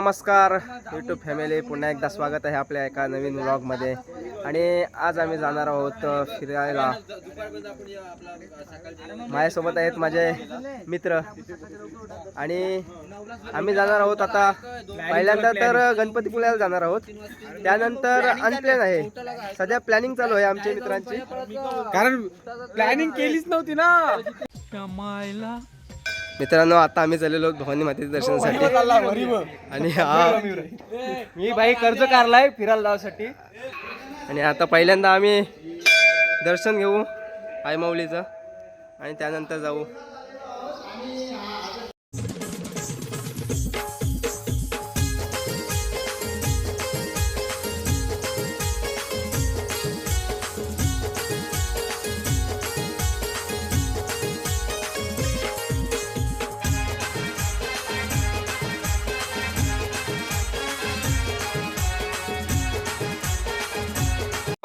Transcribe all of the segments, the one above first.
नमस्कार YouTube family पुन्हा एकदा स्वागत आहे आपल्या एका नवीन व्लॉगमध्ये आणि आज आम्ही जाणार आहोत फिरायला. माझ्यासोबत आहेत माझे मित्र. आणि आम्ही जाणार आहोत आता पहिल्यांदा तर गणपतीपुळ्याला जाणार आहोत. त्यानंतर अनप्लॅन आहे. सध्या प्लॅनिंग चालू आहे आमच्या मित्रांची. कारण प्लॅनिंग केलीच नव्हती ना. मित्रांनो आता आम्ही चाललेलो भवानी मातेच्या दर्शनासाठी. आणि हा. मी बाई कर्ज काढलाय फिरायला जाण्यासाठी आणि आता पहिल्यांदा आम्ही दर्शन घेऊ आईमाऊलीचं. आणि त्यानंतर जाऊ.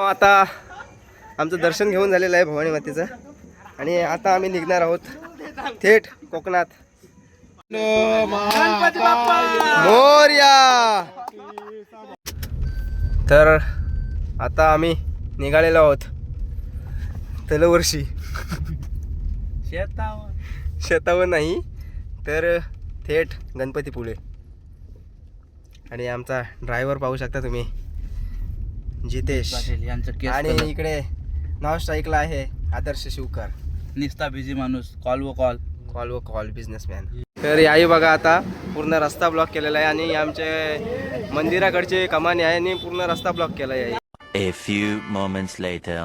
आता आमचं दर्शन घेऊन झालेलं आहे भवानी मातेचं. आणि आता आम्ही निघणार आहोत थेट कोकणात. मोर्या! तर आता आम्ही निघालेलो आहोत तलवर्षी. शेतावर नाही तर थेट गणपतीपुळे. आणि आमचा ड्रायव्हर पाहू शकता तुम्ही. जितेश. यांचं केस आणि. इकडे नाव स्ट्राईकला आहे आदर्श शिवकर. निस्ता बिझी माणूस कॉल व कॉल कॉल व कॉल बिझनेसमॅन तर याही बघा आता पूर्ण रस्ता ब्लॉक केलेला आहे आणि आमचे मंदिराकडचे कमानी आहे आणि पूर्ण रस्ता ब्लॉक केला आहे A few moments later.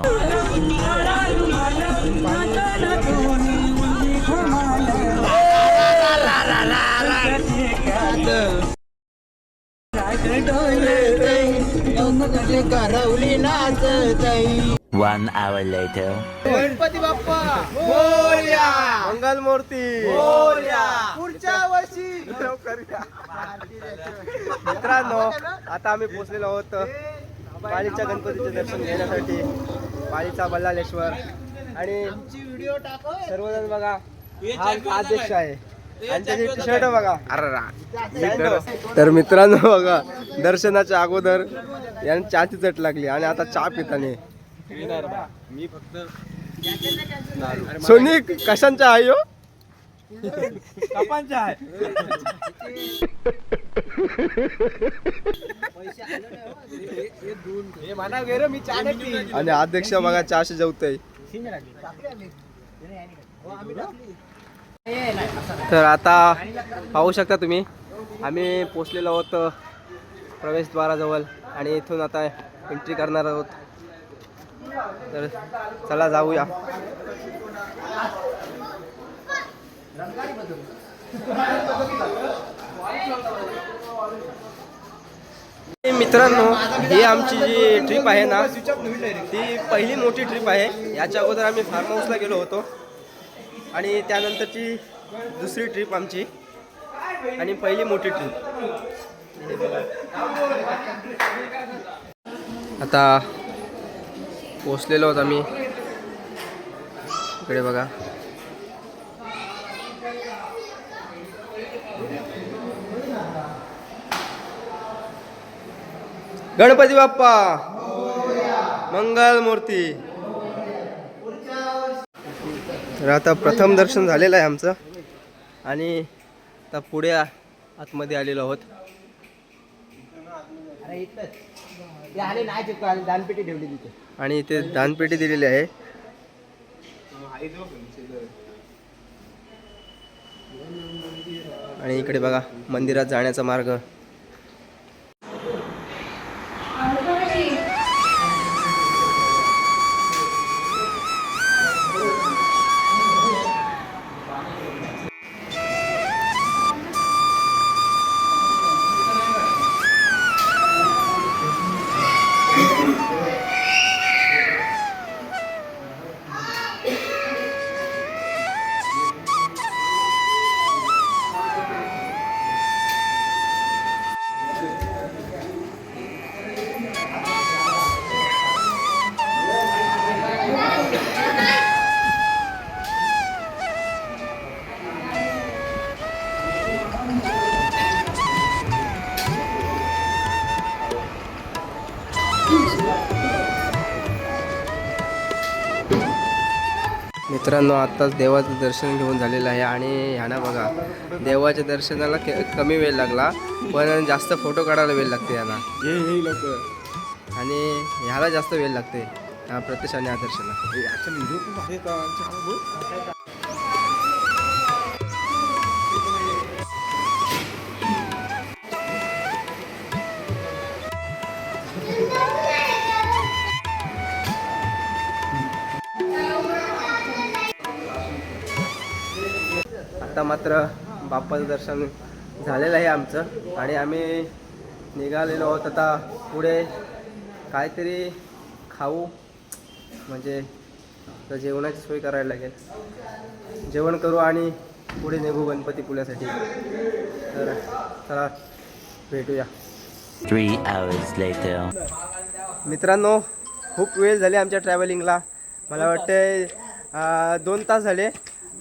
One hour later. Ganpati Bappa मंगल मूर्ती पुढच्या वर्षी. मित्रांनो आता आम्ही पोहोचलेलो आहोत पालीच्या गणपतीचे दर्शन घेण्यासाठी. पालीचा बल्लालेश्वर आणि सर्वजण बघा हा अध्यक्ष आहे. आणि त्याचे टी शर्ट बघा. तर मित्रांनो बघा दर्शनाच्या अगोदर यांना चहाची चट लागली आणि आता चहा पिताने. मी फक्त सोनी कशांचा आहे हो कपांचा आहे. आणि अध्यक्ष बघा चहाशी जेवतोय. तर आता पाहू शकता तुम्ही आम्ही पोचलेलो आहोत प्रवेशद्वाराजवळ आणि इथून आता एंट्री करणार आहोत. तर चला जाऊया. मित्रांनो ही आमची जी ट्रिप आहे ना ती पहिली मोठी ट्रिप आहे. याच्या अगोदर आम्ही फार्म हाऊसला गेलो होतो. आणि त्यानंतरची दुसरी ट्रिप आमची आणि पहिली मोठी ट्रिप आता पोचलेलो आहोत आम्ही. इकडे बघा. गणपती बाप्पा! मंगल मूर्ती तर आता प्रथम दर्शन झालेलं आहे आमचं. आणि आता पुढे आतमध्ये आलेलो आहोत. आणि इथे दानपेटी दिलेली आहे. आणि इकडे बघा मंदिरात जाण्याचा मार्ग. मित्रांनो आत्ताच देवाचं दर्शन घेऊन झालेलं आहे आणि ह्याना बघा देवाच्या दर्शनाला के- कमी वेळ लागला पण जास्त फोटो काढायला वेळ लागते यांना हे हे लोक आणि ह्याला जास्त वेळ लागते ह्या प्रत्यक्ष आणि दर्शनाला. आता मात्र बाप्पाचं दर्शन झालेलं आहे आमचं. आणि आम्ही निघालेलो आहोत आता पुढे काहीतरी खाऊ. म्हणजे तर जेवणाची सोय करायला लागेल. जेवण करू आणि पुढे निघू गणपती पुण्यासाठी. तर चला भेटूया. मित्रांनो खूप वेळ झाली आमच्या ट्रॅव्हलिंगला मला वाटते दोन तास झाले.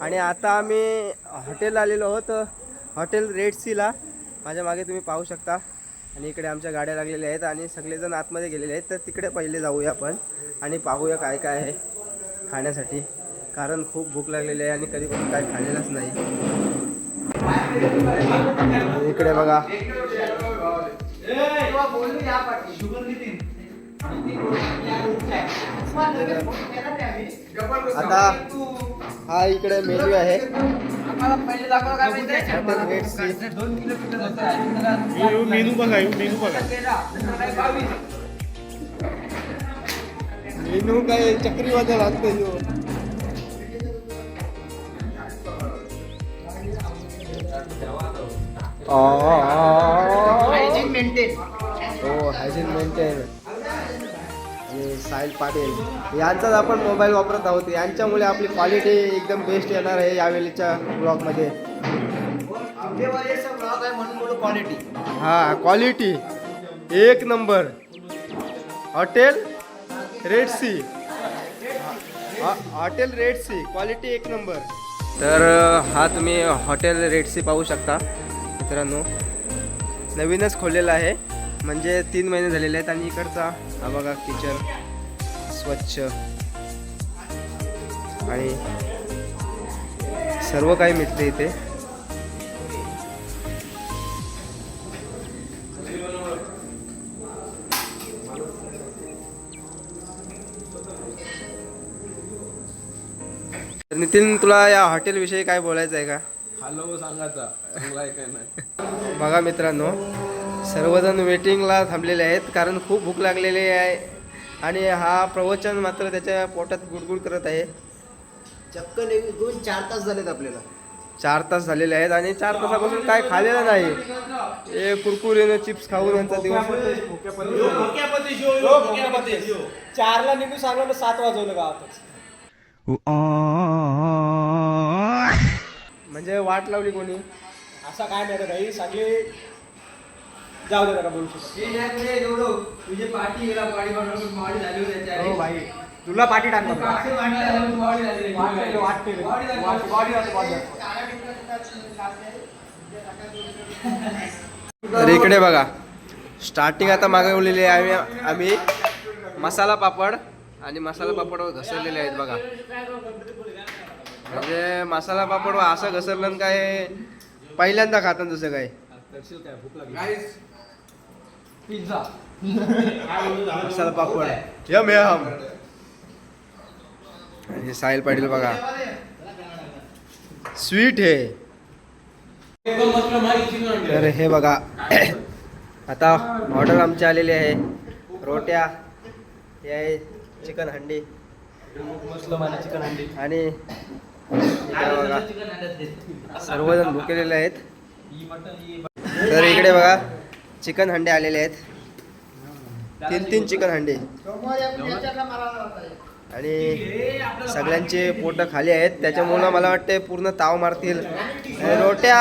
आणि आता आम्ही हॉटेल आलेलो आहोत हॉटेल रेड सीला. माझ्या मागे तुम्ही पाहू शकता. आणि इकडे आमच्या गाड्या लागलेल्या आहेत आणि सगळेजण आतमध्ये गेलेले आहेत. तर तिकडे पहिले जाऊया आपण आणि पाहूया काय काय आहे खाण्यासाठी. कारण खूप भूक लागलेली आहे आणि कधी पण काय खाल्लेलंच नाही. इकडे बघा. आता हा इकडे मेन्यू आहे. मेनू बघा मेनू बघा. मेनू काय चक्रीवादळ लागते ह्यो. हायजीन मेंटेन हो हायजीन मेंटेन साहिल पाटील. यांचाच आपण मोबाईल वापरत आहोत. यांच्यामुळे आपली क्वालिटी एकदम बेस्ट येणार आहे यावेळीच्या ब्लॉगमध्ये क्वालिटी हा क्वालिटी एक number hotel red sea. Hotel red sea. Quality एक नंबर तर हा तुम्ही हॉटेल रेड सी पाहू शकता. मित्रांनो नवीनच खोललेला आहे. म्हणजे तीन महिने झालेले आहेत आणि इकडचा हा बघा किचन स्वच्छ. आणि सर्व काही मिळते इथे. नितीन तुला या हॉटेलविषयी काय बोलायचं आहे का? हॅलो सांगायचा. चांगला आहे काय नाही. बघा मित्रांनो सर्वजण वेटिंगला थांबलेले आहेत कारण खूप भूक लागलेली आहे. आणि हा प्रवचन मात्र त्याच्या पोटात गुडगुड करत आहे चक्क निघून चार तास झालेत आपल्याला चार तास झालेले आहेत आणि चार तासापासून काय खाल्लेलं नाही हे कुरकुरे चिप्स खाऊन यांचा दिवस चारला निघू सांगा सात वाजवलं गावातच म्हणजे वाट लावली कोणी असा काय नाही सगळे जाऊ दे नका बोलू तुझी पाठी हो भाई तुला पाठी वाटते, वाटते. तर इकडे बघा स्टार्टिंग आता मागवलेली आहे आम्ही आम्ही मसाला पापड आणि मसाला पापड घसरलेले आहेत बघा. म्हणजे मसाला पापड असं घसरलं काय पहिल्यांदा खातात जसं काय? Pizza masala papad. Yum yum हे साहिल पाटील बघा. स्वीट हे. तर हे बघा. आता ऑर्डर आमची आलेली आहे. रोट्या हे आहे चिकन हंडी. चिकन हंडी आणि सर्वजण भुकेलेले आहेत. तर इकडे बघा. चिकन हंडे आलेले आहेत. तीन तीन चिकन हंडे. आणि सगळ्यांचे पोटं खाली आहेत. त्याच्यामुळं मला वाटते पूर्ण ताव मारतील. रोट्या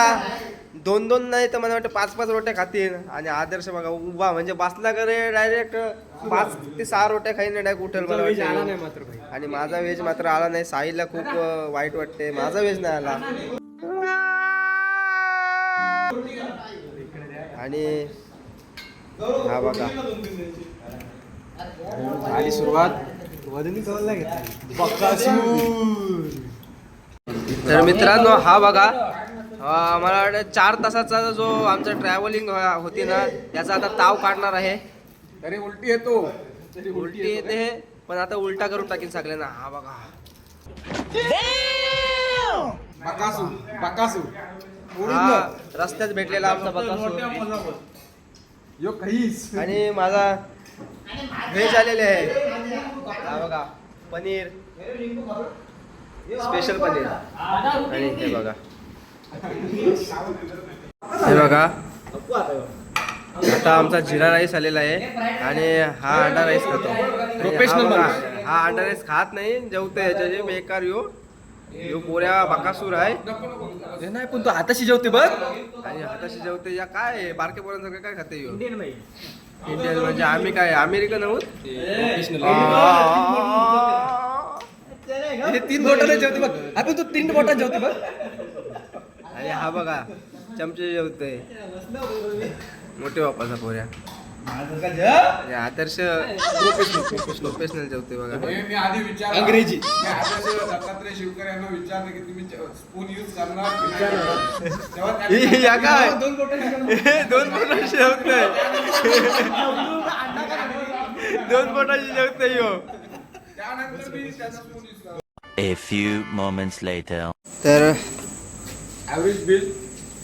दोन दोन नाही तर मला वाटतं पाच पाच रोट्या खातील. आणि आदर्श बघा उभा म्हणजे बसला का रे डायरेक्ट पाच ते सहा रोट्या खाईन डायरेक्ट उठेल मला वाटतं आणि माझा वेज मात्र आला नाही. साईला खूप वाईट वाटते माझा वेज नाही आला. आणि हा बघा. झाली सुरुवात. तर मित्रांनो हा बघा. मला वाटतं चार तासाचा जो आमचा ट्रॅव्हलिंग होती ना त्याचा आता ताव काढणार आहे. अरे उलटी येतो. उलटी येते. पण आता उलटा करून टाकीन सगळ्यांना. हा बघा. बकासू बकासू हा रस्त्यात भेटलेला आमचा बकासूर यो काहीच. आणि माझा व्हेज आलेले आहे. हा बघा पनीर. स्पेशल पनीर. आणि हे बघा. हे बघा. आता आमचा जिरा राईस आलेला आहे आणि हा अंडा राईस खातो. आणि हा. हा अंडा राईस खात नाही जेवतो याच्याचे बेकार यो यो पोऱ्या बकासूर आहे. हे नाही पण तू हाताशी जेवते बघ. आणि हाताशी जेवते या काय आहे? बारके पोरांसारखं काय खाते यो? इंडियन म्हणजे आम्ही काय? अमेरिकन आहोत? हे तीन बोटाने जेवते बघ. आपण तू तीन बोटात जेवते बघ. आणि हा बघा चमचे जेवतोय मोठे बापाचा पोऱ्या. आदर्श. प्रोफेशनल जेवते बघा. मी आधी विचार अंग्रेजी. मी आदर्श दत्तात्रय शिवकर यांना विचारलं की तुम्ही स्पून यूज करणार की नाही? तेव्हा त्यांनी ही या काय? दोन हे दोन बोटाशी जेवतोय दोन बोटाशी जेवतोय यो. त्यानंतर मी त्याचा स्पून यूज करणार. A few moments later. तर बिल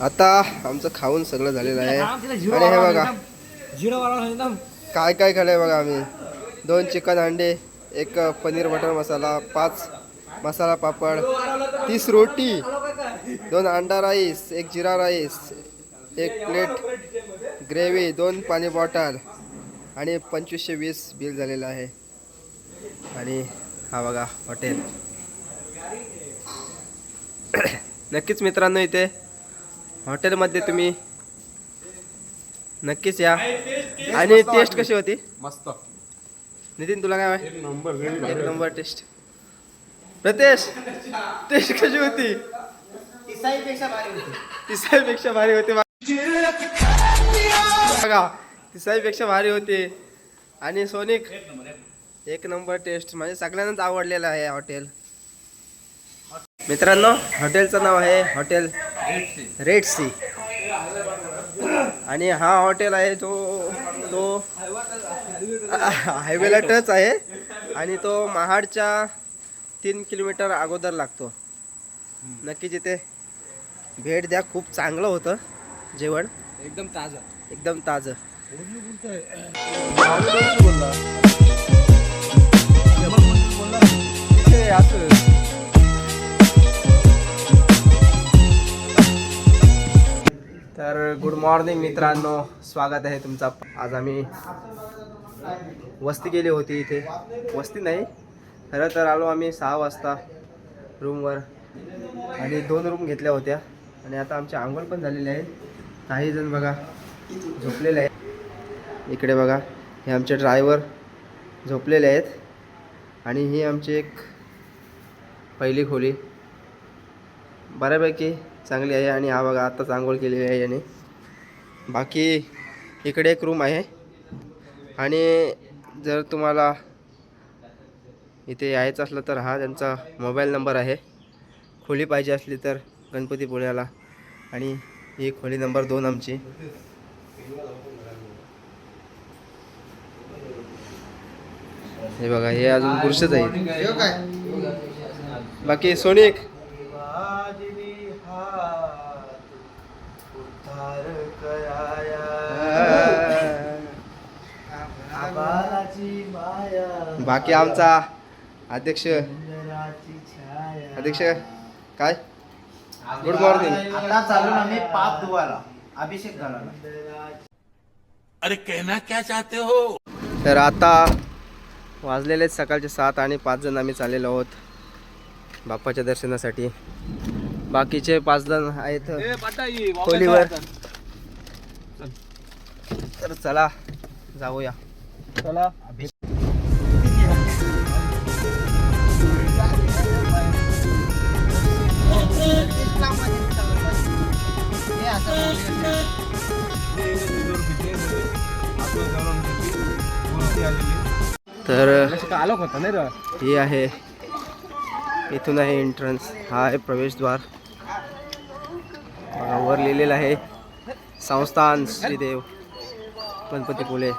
आता आमचं खाऊन सगळं झालेलं आहे. आणि हे बघा. काय काय खाल्लंय बघा आम्ही? दोन चिकन अंडे एक पनीर बटर मसाला पाच मसाला पापड तीस रोटी दोन अंडा राईस एक जिरा राईस एक प्लेट ग्रेव्ही दोन पाणी बॉटल आणि पंचवीसशे वीस बिल झालेलं आहे. आणि हा बघा हॉटेल. नक्कीच मित्रांनो इथे हॉटेलमध्ये तुम्ही नक्कीच या. आणि टेस्ट कशी होती? मस्त. नितीन तुला काय वाटतं? एक नंबर टेस्ट प्रतेश टेस्ट कशी होती? तिसाईपेक्षा भारी होती. बघा तिसाईपेक्षा भारी होती. आणि सोनिक एक नंबर टेस्ट म्हणजे सगळ्यांनाच आवडलेलं आहे हॉटेल मित्रांनो हॉटेलचं नाव आहे हॉटेल रेड सी आणि हा हॉटेल आहे जो तो हायवेला टच आहे आणि तो महाडच्या तीन किलोमीटर अगोदर लागतो. नक्कीच इथे भेट द्या खूप चांगलं होतं जेवण. एकदम ताजा. एकदम ताजं. हे तर गुड मॉर्निंग मित्रांनो. स्वागत आहे तुमचा. आज आम्ही वस्ती गेली होती इथे. वस्ती नाही. खरं तर आलो आम्ही सहा वाजता रूमवर आणि दोन रूम घेतल्या होत्या. आणि आता आमची आंघोळ पण झालेली आहे. काही जण बघा झोपलेले आहेत. इकडे बघा हे आमचे ड्रायव्हर झोपलेले आहेत. आणि ही आमची एक पहिली खोली. बऱ्यापैकी चांगली आहे आणि हा बघा आत्ताच आंघोळ केलेली आहे याने. बाकी इकडे एक रूम आहे. आणि जर तुम्हाला इथे यायचं असलं तर हा त्यांचा मोबाईल नंबर आहे. खोली पाहिजे असली तर गणपतीपुळ्याला आणि ही खोली नंबर दोन आमची. हे बघा हे अजून पुरुषच आहे. बाकी सोनिक बाकी आमचा अध्यक्ष. अध्यक्ष काय? गुड मॉर्निंग आता चालू आम्ही पाप धुवायला. अभिषेक घालायला. तर आता वाजलेले सकाळचे सात आणि पाच जण आम्ही चाललेलो आहोत बाप्पाच्या दर्शनासाठी. बाकीचे पाच जण आहेत खोलीवर. तर चला जाऊया. चला. तर आलो होता नाही रे आहे इथून आहे एंट्रन्स हा आहे प्रवेशद्वार. वर लिहिलेलं आहे संस्थान श्रीदेव गणपतीपुळे.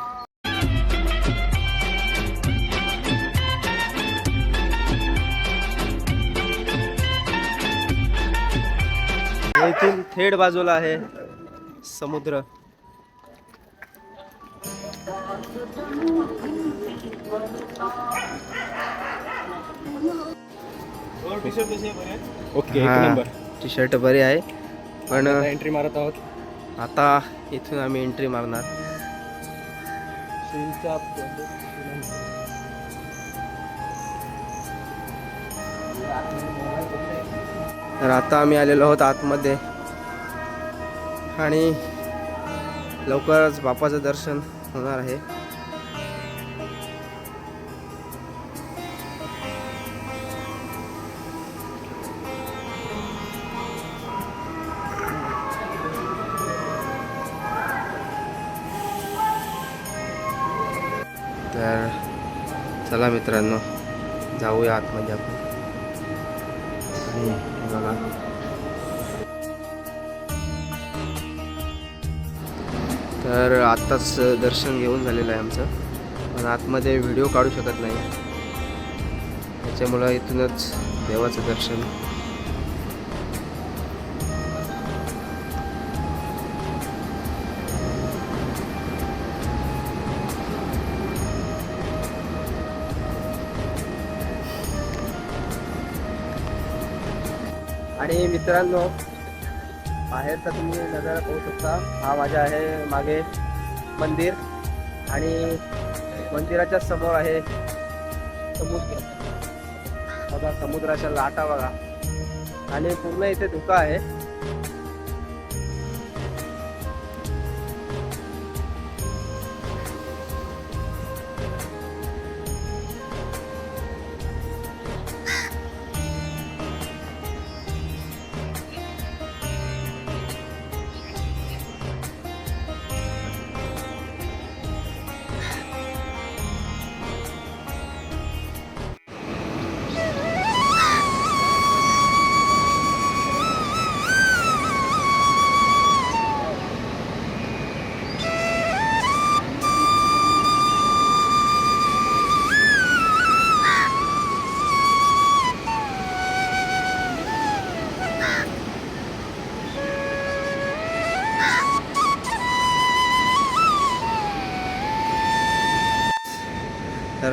इथून थेट बाजूला आहे समुद्र. ओके एक नंबर टी शर्ट बरे आहे. पण एंट्री मारत आहोत. आता इथून आम्ही एंट्री मारणार. तर आता आम्ही आलेलो आहोत आतमध्ये. आणि लवकरच बापाचं दर्शन होणार आहे. तर चला मित्रांनो जाऊया आतमध्ये आपण. तर आत्ताच दर्शन घेऊन झालेलं आहे आमचं. पण आतमध्ये व्हिडिओ काढू शकत नाही. त्याच्यामुळं इथूनच देवाचं दर्शन. आणि मित्रांनो बाहेरचा तुम्ही नजारा पाहू शकता. हा माझ्या आहे मागे मंदिर आणि मंदिराच्या समोर आहे समुद्र. बघा समुद्राच्या लाटा बघा. आणि पूर्ण इथे धुका आहे.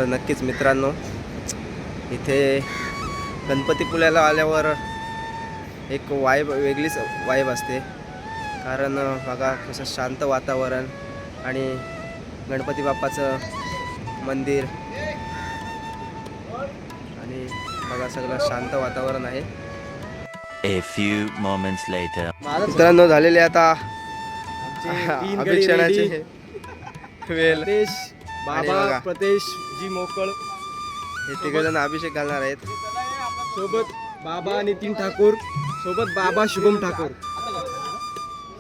तर नक्कीच मित्रांनो इथे गणपतीपुळ्याला आल्यावर एक वाईब वेगळीच वाईब असते. कारण बघा कसं शांत वातावरण आणि गणपती बाप्पाचं मंदिर. आणि बघा सगळं शांत वातावरण आहे. A few moments later. मित्रांनो झालेले आता अभिक्षणाचे. वेल बाबा बघा. प्रदेश जी मोकळ. हे तिघजण अभिषेक घालणार आहेत. सोबत बाबा नितीन ठाकूर सोबत बाबा शुभम ठाकूर.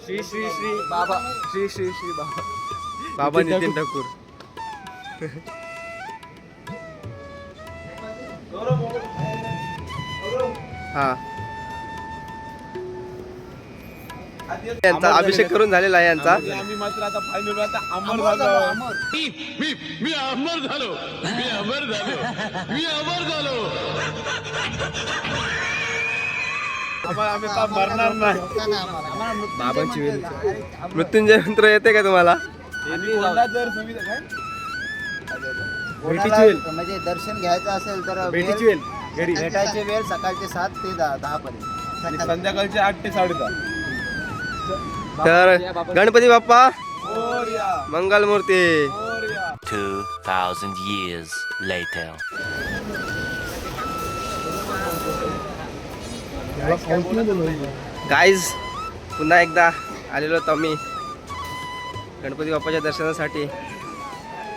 श्री श्री श्री बाबा श्री श्री श्री बाबा. बाबा नितीन नितीन ठाकूर. हा. यांचा अभिषेक करून झालेला आहे यांचा. आम्ही मात्र आता फायनल आता अमर झालो आम्हाला आम्ही का मरणार नाही? बाबांची वेळ मृत्युंजय मंत्र येते का तुम्हाला? जर सुविधा म्हणजे दर्शन घ्यायचं असेल तर भेटीची वेळ- भेटायची वेळ सकाळचे सात ते दहा दहा पर्यंत आणि संध्याकाळचे आठ ते साडेदहा. तर गणपती बाप्पा मोरया. मंगल मूर्ती मोरया 2000 years later. गाईज पुन्हा एकदा आलेलो होतो आम्ही गणपती बाप्पाच्या दर्शनासाठी.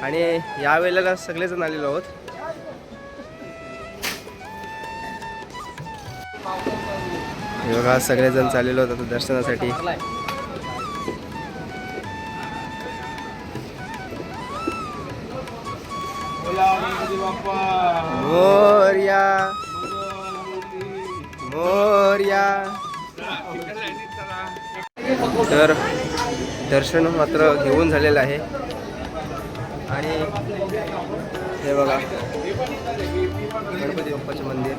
आणि यावेळेला सगळेजण आलेलो आहोत. हे बघा सगळेजण चाललेलो होतो आता दर्शनासाठी. मोर्या. मोर्या. तर दर्शन मात्र घेऊन झालेलं आहे. आणि हे बघा गणपती बाप्पाचं मंदिर.